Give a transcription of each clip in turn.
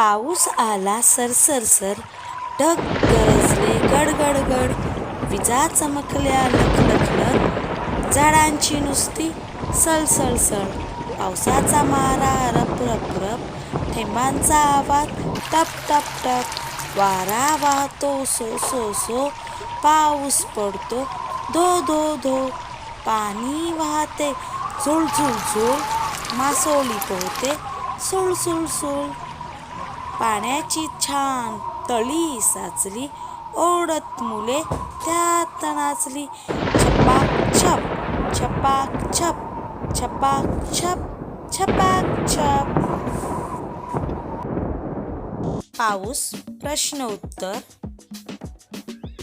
पाऊस आला सरसरसर ढग गरजले गडगडगड विजा चमकल्या लखलखलख झाडांची नुसती सळसळसळ पावसाचा मारा रप रप रप थेंबांचा आवाज टप टप टप वारा वाहतो सो सो सो पाऊस पडतो धो धो धो पाणी वाहते झुळ झुळ झुळ मासोली पोहते सुळ सुळ सुळ पाण्याची छान तळी साचली. ओढत मुले त्यात नाचली. छपाक छप छपाक छप छपाक छप छपाक छप. पाऊस प्रश्न उत्तर.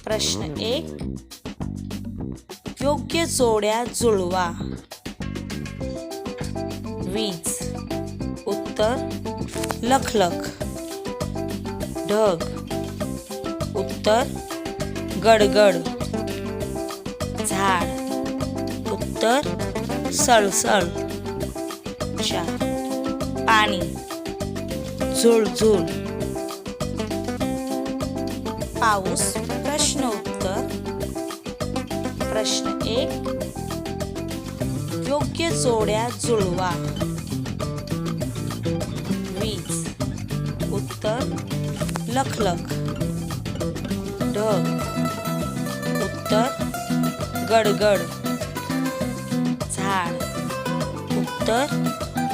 प्रश्न एक. योग्य जोड्या जुळवा. वीज. उत्तर लखलख. ढग. उत्तर गडगड. झाड. उत्तर सळसळ. चार पाणी. झुळझुळ. पाऊस प्रश्न उत्तर. प्रश्न एक. योग्य जोड्या जुळवा. लखलख ढग उत्तर. गडगड. झाड. उत्तर.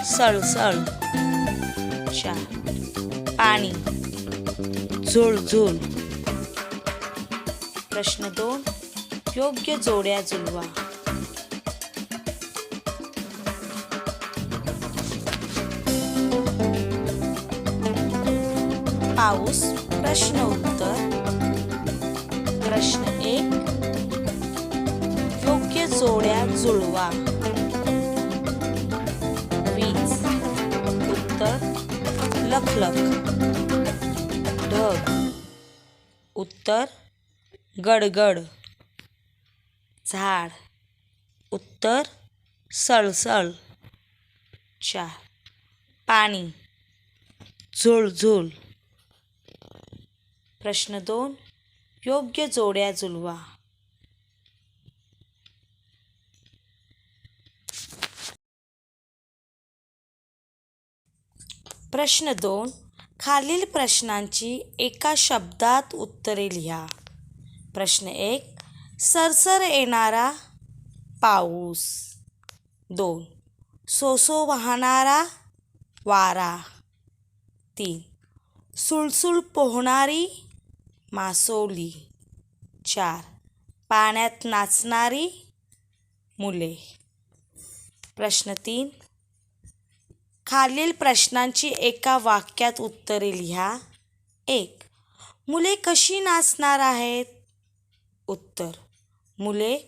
सळसळ. चार पाणी. झोळझोळ. प्रश्न दोन. योग्य जोड्या जुळवा पाऊस प्रश्न उत्तर. प्रश्न एक योग्य जोड्या जुळवा. वीज उत्तर लखलख. ढग. उत्तर गडगड. झाड. उत्तर सळसळ. चार पाणी. झुळझुळ. प्रश्न दोन योग्य जोड्या जुळवा प्रश्न दोन खालील प्रश्नांची एका शब्दात उत्तरे लिहा. प्रश्न एक सरसर येणारा पाऊस. दोन सोसो वाहणारा वारा. तीन सुळसुळ पोहणारी मासोली. चार. पाण्यात नाचणारी मुले. प्रश्न तीन. खालील प्रश्नांची एका वाक्यात उत्तरे लिहा. एक. मुले कशी नाचणार आहेत? उत्तर. मुले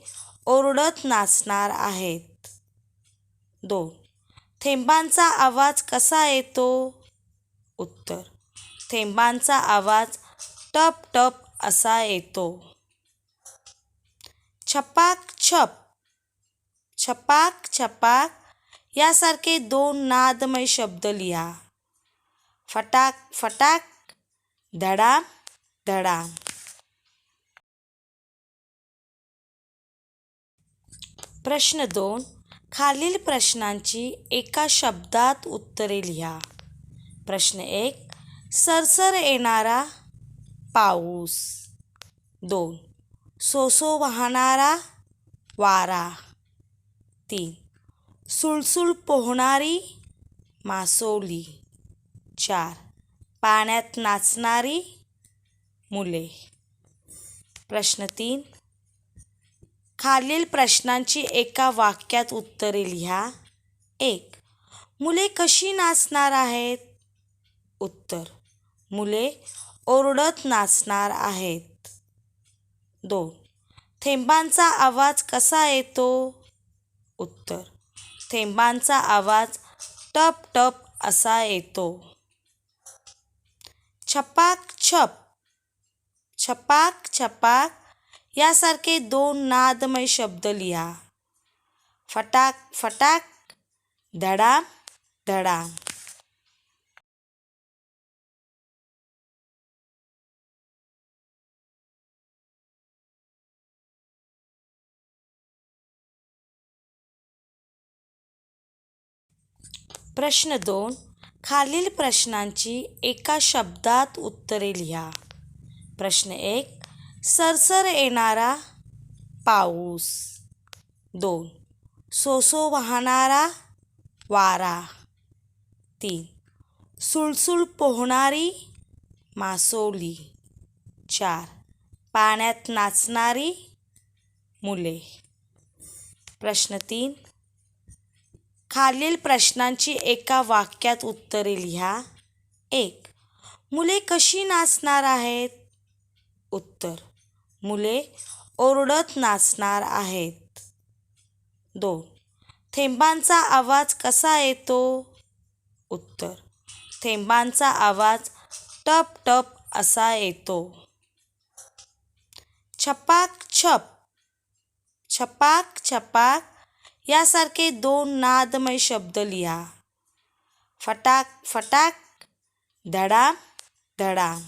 ओरडत नाचणार आहेत. दोन. थेंबांचा आवाज कसा येतो? उत्तर. थेंबांचा आवाज टप टप असा येतो. छपाक छप छपाक छपाक यासारखे दोन नादमय शब्द लिहा. फटाक फटाक धडाम धडाम. प्रश्न दोन खालील प्रश्नांची एका शब्दात उत्तरे लिहा. प्रश्न एक सरसर येणारा पाऊस. दोन. सोसो वाहणारा वारा. तीन. सुळसुळ पोहणारी मासोली. चार. पाण्यात नाचणारी मुले. प्रश्न तीन. खालील प्रश्नांची एका वाक्यात उत्तरे लिहा. एक. मुले कशी नाचणार आहेत? उत्तर. मुले ओरडत नाचणार आहेत. दोन. थेंबांचा आवाज कसा येतो? उत्तर. थेंबांचा आवाज टप टप असा येतो. छपाक छप. छपाक छपाक. यासारखे दोन नादमय शब्द लिहा. फटाक फटाक. धडाम धडाम. प्रश्न दोन. खालील प्रश्नांची एका शब्दात उत्तरे लिहा. प्रश्न एक. सरसर येणारा पाऊस. दोन. सोसो वाहणारा वारा. तीन. सुळसुळ पोहणारी मासोली. चार. पाण्यात नाचणारी मुले. प्रश्न तीन. खालील प्रश्नांची एका वाक्यात उत्तरे लिहा. एक मुले कशी नाचणार आहेत? उत्तर मुले ओरडत नाचणार आहेत. दोन थेंबांचा आवाज कसा येतो? उत्तर थेंबांचा आवाज टप टप असा येतो. छपाक छप छपाक छपाक यासारखे दोन नादमय शब्द लिहा. फटाक फटाक धडाम धडाम.